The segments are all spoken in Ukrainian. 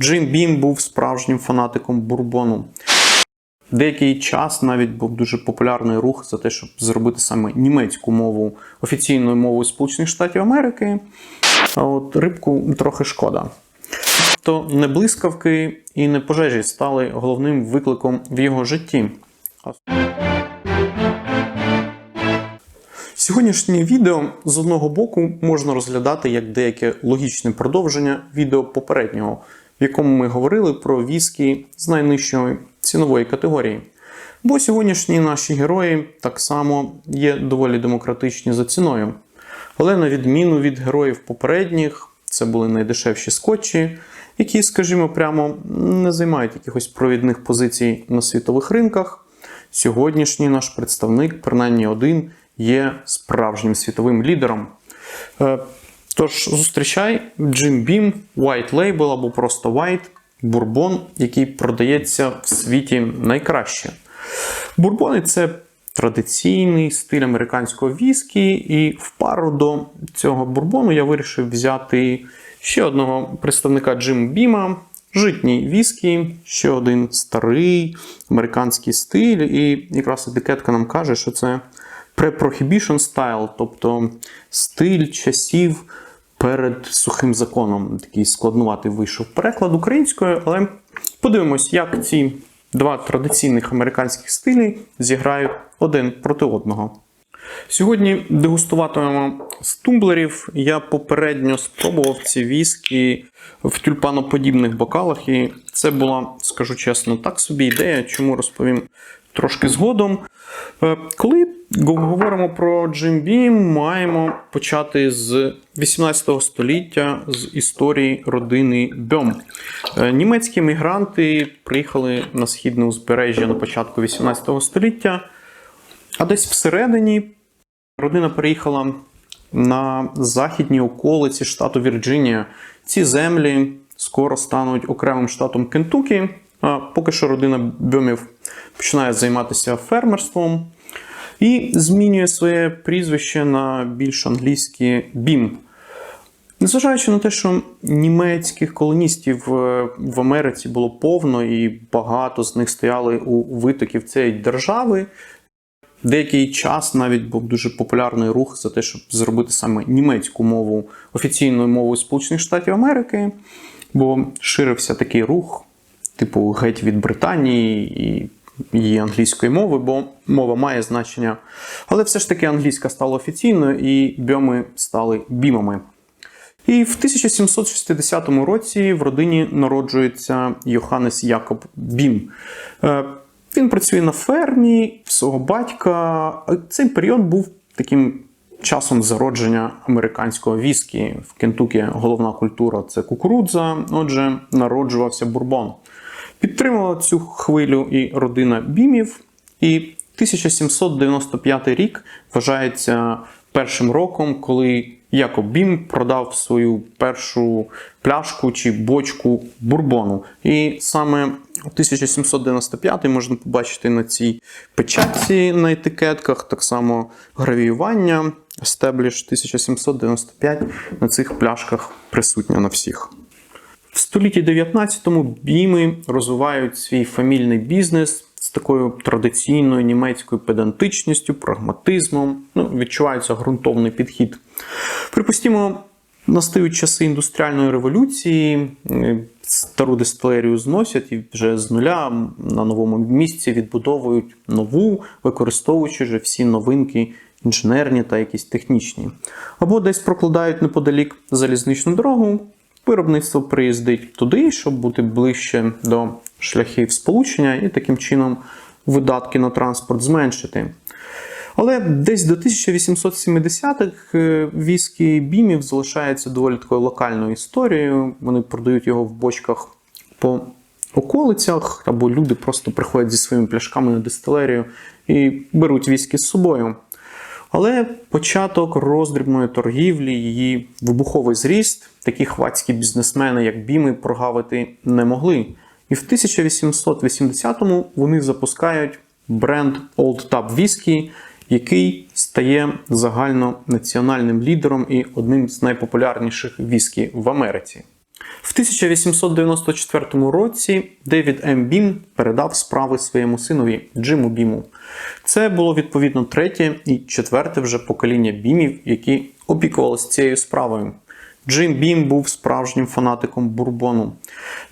Джим Бім був справжнім фанатиком бурбону. Деякий час навіть був дуже популярний рух за те, щоб зробити саме німецьку мову офіційною мовою Сполучених Штатів Америки. А от рибку трохи шкода. То не блискавки і не пожежі стали головним викликом в його житті. Сьогоднішнє відео з одного боку можна розглядати як деяке логічне продовження відео попереднього, в якому ми говорили про віскі з найнижчої цінової категорії. Бо сьогоднішні наші герої так само є доволі демократичні за ціною. Але на відміну від героїв попередніх, це були найдешевші скотчі, які, скажімо прямо, не займають якихось провідних позицій на світових ринках. Сьогоднішній наш представник, принаймні один, є справжнім світовим лідером. Тож зустрічай Jim Beam White Label або просто White бурбон, який продається в світі найкраще. Бурбони це традиційний стиль американського віскі, і в пару до цього бурбону я вирішив взяти ще одного представника Джим Біма. Житній віскі, ще один старий американський стиль, і якраз етикетка нам каже, що це pre-prohibition style, тобто стиль часів перед сухим законом. Такий складнуватий вийшов переклад українською, але подивимось, як ці два традиційних американських стилі зіграють один проти одного. Сьогодні дегустуватимемо з тумблерів. Я попередньо спробував ці віскі в тюльпаноподібних бокалах, і це була, скажу чесно, так собі ідея, чому розповім трошки згодом. Е, Коли говоримо про Jim Beam, маємо почати з 18 століття з історії родини Бьом. Е, Німецькі мігранти приїхали на східне узбережжя на початку 18 століття, а десь всередині родина переїхала на західній околиці штату Вірджинія. Ці землі скоро стануть окремим штатом Кентукі. Поки що родина Бьомів починає займатися фермерством і змінює своє прізвище на більш англійське Бім. Незважаючи на те, що німецьких колоністів е, в Америці було повно і багато з них стояли у витоків цієї держави, деякий час навіть був дуже популярний рух за те, щоб зробити саме німецьку мову офіційною мовою Сполучених Штатів Америки, бо ширився такий рух, типу геть від Британії і її англійської мови, бо мова має значення. Але все ж таки англійська стала офіційною, і бьоми стали бімами. І в 1760 році в родині народжується Йоханнес Якоб Бім. Е, Він працює на фермі свого батька. Цей період був таким часом зародження американського віскі. В Кентукі головна культура це кукурудза, отже, народжувався бурбон. Підтримувала цю хвилю і родина Бімів. І 1795 рік вважається першим роком, коли Якоб Бім продав свою першу пляшку чи бочку бурбону. І саме 1795 можна побачити на цій печатці на етикетках, так само гравіювання Establish 1795 на цих пляшках присутнє на всіх. В столітті 19-му біми розвивають свій фамільний бізнес з такою традиційною німецькою педантичністю, прагматизмом. Ну, відчувається ґрунтовний підхід. Припустімо, настають часи індустріальної революції, стару дистилерію зносять і вже з нуля на новому місці відбудовують нову, використовуючи вже всі новинки інженерні та якісь технічні. Або десь прокладають неподалік залізничну дорогу. Виробництво приїздить туди, щоб бути ближче до шляхів сполучення, і таким чином видатки на транспорт зменшити. Але десь до 1870-х е, віскі бімів залишається доволі такою локальною історією. Вони продають його в бочках по околицях, або люди просто приходять зі своїми пляшками на дистилерію і беруть віскі з собою. Але початок роздрібної торгівлі, її вибуховий зріст, такі хвацькі бізнесмени, як Біми, прогавити не могли. І в 1880-му вони запускають бренд Old Tub Whisky, який стає загальнонаціональним лідером і одним з найпопулярніших віскі в Америці. В 1894 році Девід М. Бім передав справи своєму синові Джиму Біму. Це було відповідно третє і четверте вже покоління бімів, які опікувалися цією справою. Джим Бім був справжнім фанатиком бурбону.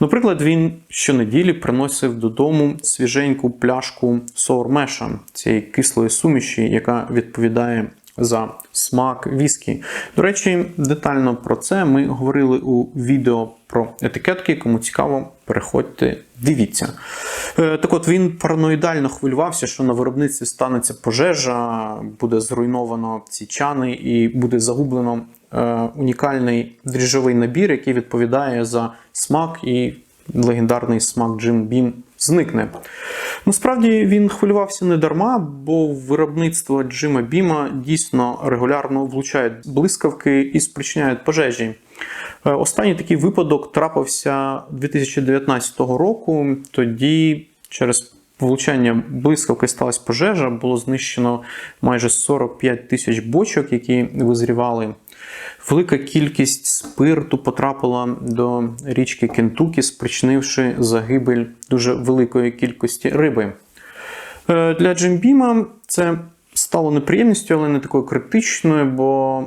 Наприклад, він щонеділі приносив додому свіженьку пляшку соурмеша, цієї кислої суміші, яка відповідає за смак віскі. До речі, детально про це ми говорили у відео про етикетки. Кому цікаво, переходьте, дивіться. Е, Так от він параноїдально хвилювався, що на виробництві станеться пожежа, буде зруйновано ці чани і буде загублено е, унікальний дріжджовий набір, який відповідає за смак і легендарний смак Джим Бім зникне. Насправді він хвилювався не дарма, бо виробництво Джима Біма дійсно регулярно влучають блискавки і спричиняють пожежі. Е, Останній такий випадок трапився 2019 року. Тоді через влучання блискавки сталася пожежа, було знищено майже 45 тисяч бочок, які визрівали. Велика кількість спирту потрапила до річки Кентукі, спричинивши загибель дуже великої кількості риби. Е, Для Джимбіма це стало неприємністю, але не такою критичною, бо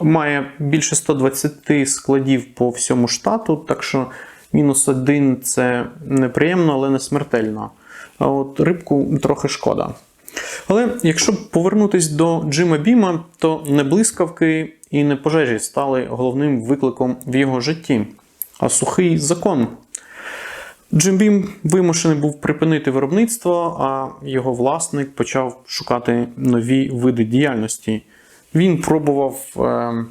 має більше 120 складів по всьому штату, так що мінус один це неприємно, але не смертельно. От рибку трохи шкода. Але якщо повернутись до Джима Біма, то не блискавки і не пожежі стали головним викликом в його житті, а сухий закон. Джим Бім вимушений був припинити виробництво, а його власник почав шукати нові види діяльності. Він пробував е,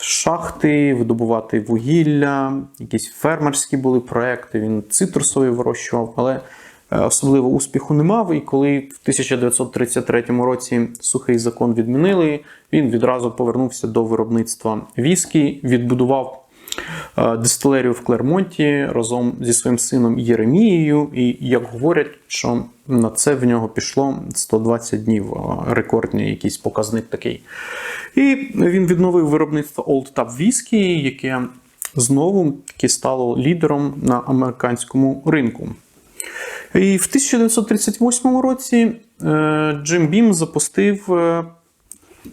шахти, видобувати вугілля, якісь фермерські були проекти, він цитрусові вирощував, але особливо успіху не мав. І коли в 1933 році сухий закон відмінили, він відразу повернувся до виробництва віскі, відбудував е, дистилерію в Клермонті разом зі своїм сином Єремією. І як говорять, що на це в нього пішло 120 днів, е, рекордний якийсь показник такий. І він відновив виробництво Old Tap Whisky, яке знову таки стало лідером на американському ринку. І в 1938 році е, Джим Бім запустив е,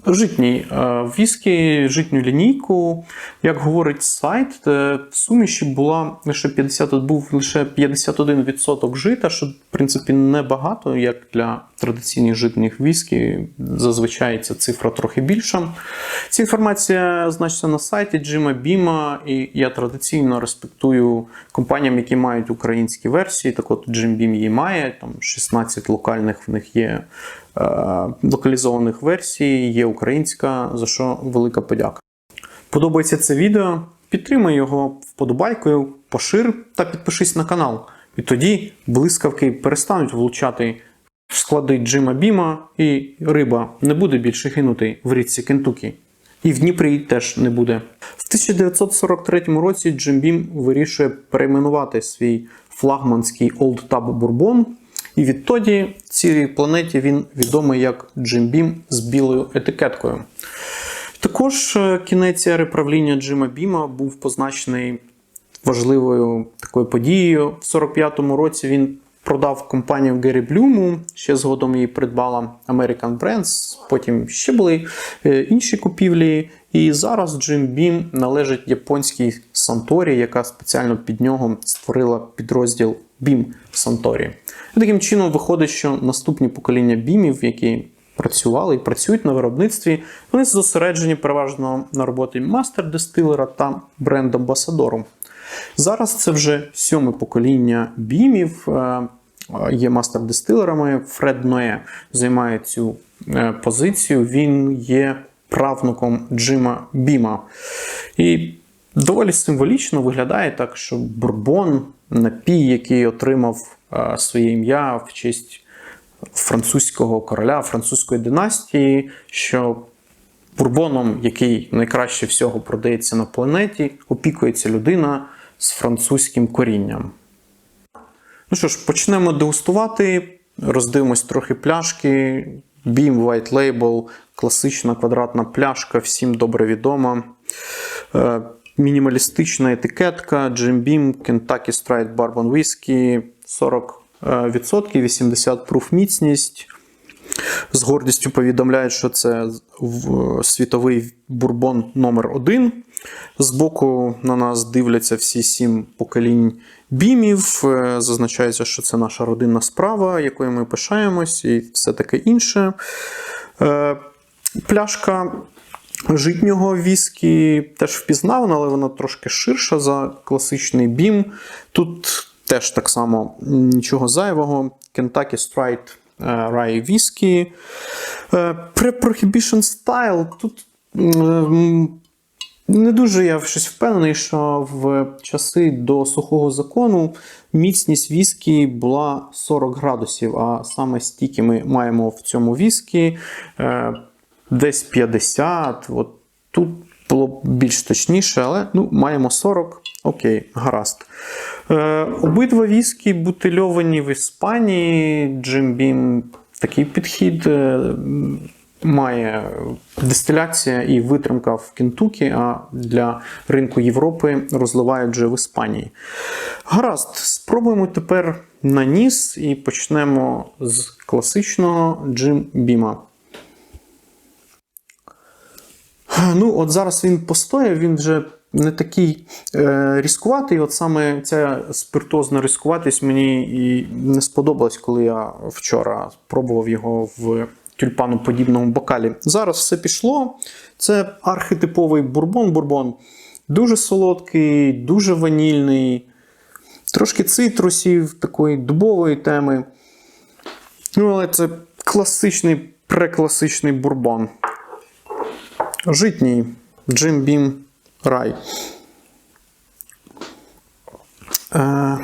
житній е, віскі, житню лінійку. Як говорить сайт, е, в суміші була лише 50, був лише 51% жита, що в принципі небагато, як для традиційних житніх віскі. Зазвичай ця цифра трохи більша. Ця інформація значиться на сайті Джима Біма, і я традиційно респектую компаніям, які мають українські версії. Так от Джим Бім її має, там 16 локальних в них є локалізованих версій, є українська, за що велика подяка. Подобається це відео? Підтримай його вподобайкою, пошир та підпишись на канал. І тоді блискавки перестануть влучати в склади Джима Біма, і риба не буде більше гинути в річці Кентукі. І в Дніпрі теж не буде. В 1943 році Джим Бім вирішує перейменувати свій флагманський Old Tub Bourbon, і відтоді цілій планеті він відомий як Джим Бім з білою етикеткою. Також е, кінець ери правління Джима Біма був позначений важливою такою подією. В 45-му році він продав компанію Гері Блюму, ще згодом її придбала American Brands, потім ще були е, інші купівлі. І зараз Джим Бім належить японській Санторі, яка спеціально під нього створила підрозділ Бім Санторі. Таким чином виходить, що наступні покоління бімів, які працювали і працюють на виробництві, вони зосереджені переважно на роботі мастер-дистилера та бренд-амбасадору. Зараз це вже сьоме покоління бімів. Є мастер-дистилерами. Фред Ноє займає цю е, позицію. Він є правнуком Джима Біма. І доволі символічно виглядає так, що бурбон, напій, який отримав е, своє ім'я в честь французького короля, французької династії, що бурбоном, який найкраще всього продається на планеті, опікується людина з французьким корінням. Ну що ж, почнемо дегустувати, роздивимось трохи пляшки. Beam White Label, класична квадратна пляшка, всім добре відома. Е, мінімалістична етикетка Jim Beam Kentucky Stride Bourbon Whisky 40%, 80 пруф міцність. З гордістю повідомляють, що це світовий бурбон номер 1 Збоку на нас дивляться всі сім поколінь бімів. Е, Зазначається, що це наша родинна справа, якою ми пишаємось, і все таке інше. Е, Пляшка житнього віскі теж впізнавана, але вона трошки ширша за класичний бім. Тут теж так само нічого зайвого. Kentucky Stride е, Whisky. Е, Pre-Prohibition Style. Тут не дуже я щось впевнений, що в часи до сухого закону міцність віскі була 40 градусів, а саме стільки ми маємо в цьому віскі е, десь 50. От тут було б більш точніше, але ну, маємо 40. Окей, гаразд. Е, обидва віскі бутильовані в Іспанії. Jim Beam такий підхід. е, Має дистиляція і витримка в Кентукі, а для ринку Європи розливають вже в Іспанії. Гаразд, спробуємо тепер на ніс і почнемо з класичного Джим Біма. Ну, от зараз він постояв, він вже не такий е, різкуватий. От саме ця спиртозна різкуватість мені і не сподобалась, коли я вчора пробував його в тюльпаноподібному бокалі. Зараз все пішло. Це архетиповий бурбон-бурбон. Дуже солодкий, дуже ванільний, трошки цитрусів, такої дубової теми. Ну, але це класичний, прекласичний бурбон. Житній Джим Бім Рай. Е,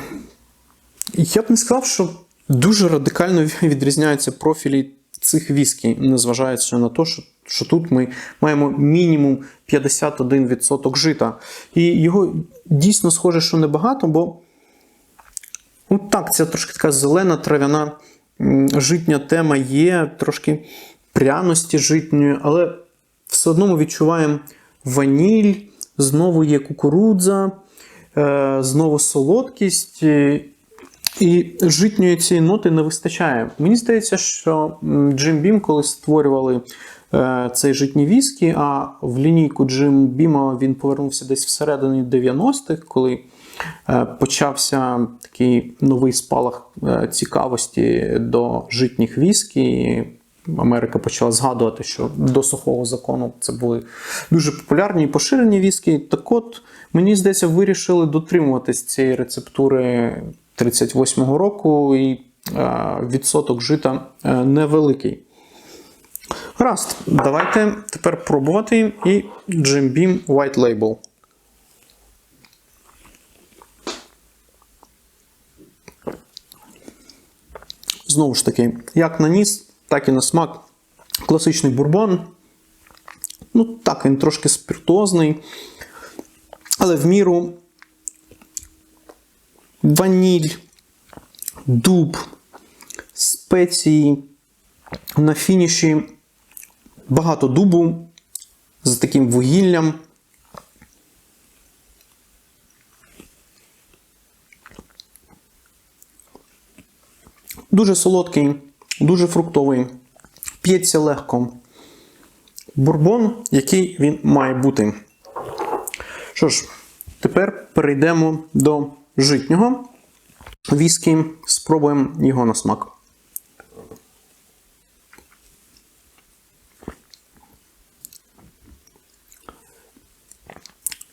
я б не сказав, що дуже радикально відрізняються профілі цих віскі, незважаючи на те, що, що тут ми маємо мінімум 51% жита. І його дійсно схоже, що небагато, бо ну, так, це трошки така зелена трав'яна житня тема є, трошки пряності житньої, але все одно ми відчуваємо ваніль, знову є кукурудза, е, знову солодкість. е, І житньої цієї ноти не вистачає. Мені здається, що Джим Бім, коли створювали е, цей житній віскі, а в лінійку Джим Біма він повернувся десь всередині 90-х, коли почався такий новий спалах цікавості до житніх віскі. Америка почала згадувати, що до сухого закону це були дуже популярні і поширені віскі. Так от, мені здається, вирішили дотримуватись цієї рецептури 38-го року, і е, відсоток жита е, невеликий. Гаразд, давайте тепер пробувати і Jim Beam White Label. Знову ж таки, як на ніс, так і на смак. Класичний бурбон. Ну, так, він трошки спиртозний, але в міру ваніль, дуб, спеції. На фініші багато дубу з таким вугіллям. Дуже солодкий, дуже фруктовий, п'ється легко. Бурбон, який він має бути. Що ж, тепер перейдемо до житнього віскі, спробуємо його на смак.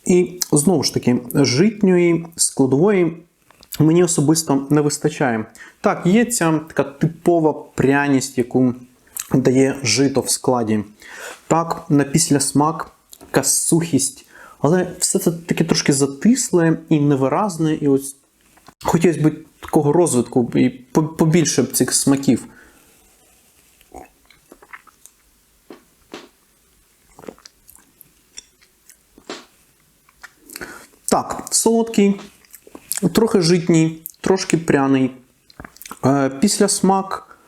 І знову ж таки, житньої складової мені особисто не вистачає. Так, є ця така типова пряність, яку дає жито в складі. Так, на післясмак, така сухість, але все це таке трошки затисле і невиразне, і ось хотілося б такого розвитку і побільше б цих смаків. Так, солодкий, трохи житній, трошки пряний. Е, Після смак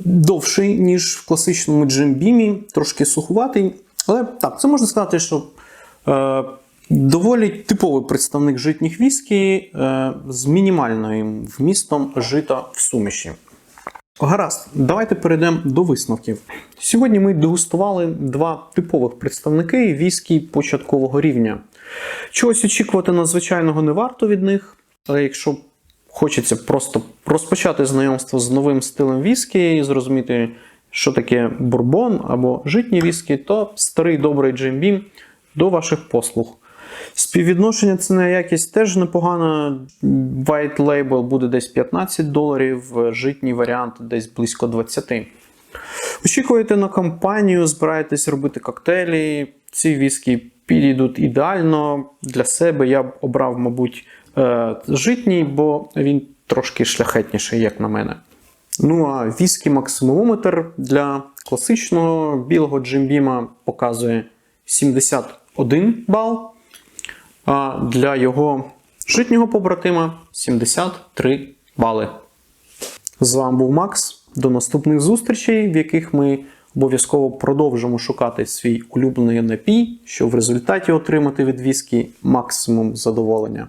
довший, ніж в класичному джимбімі, трошки сухуватий. Але так, це можна сказати, що е, Доволі типовий представник житніх віскі е, з мінімальним вмістом жита в суміші. Гаразд, давайте перейдемо до висновків. Сьогодні ми дегустували два типових представники віскі початкового рівня. Чогось очікувати надзвичайного не варто від них, але якщо хочеться просто розпочати знайомство з новим стилем віскі і зрозуміти, що таке бурбон або житні віскі, то старий добрий Джим Бім до ваших послуг. Співвідношення ціна якість теж непогано. White Label буде десь 15 доларів, житній варіант десь близько 20. Очікуєте на кампанію, збираєтесь робити коктейлі. Ці віскі підійдуть ідеально для себе. Я б обрав, мабуть, е, житній, бо він трошки шляхетніший, як на мене. Ну а віскі максимумометр для класичного білого джимбіма показує 71 бал, а для його житнього побратима 73 бали. З вами був Макс. До наступних зустрічей, в яких ми обов'язково продовжимо шукати свій улюблений напій, щоб в результаті отримати від віскі максимум задоволення.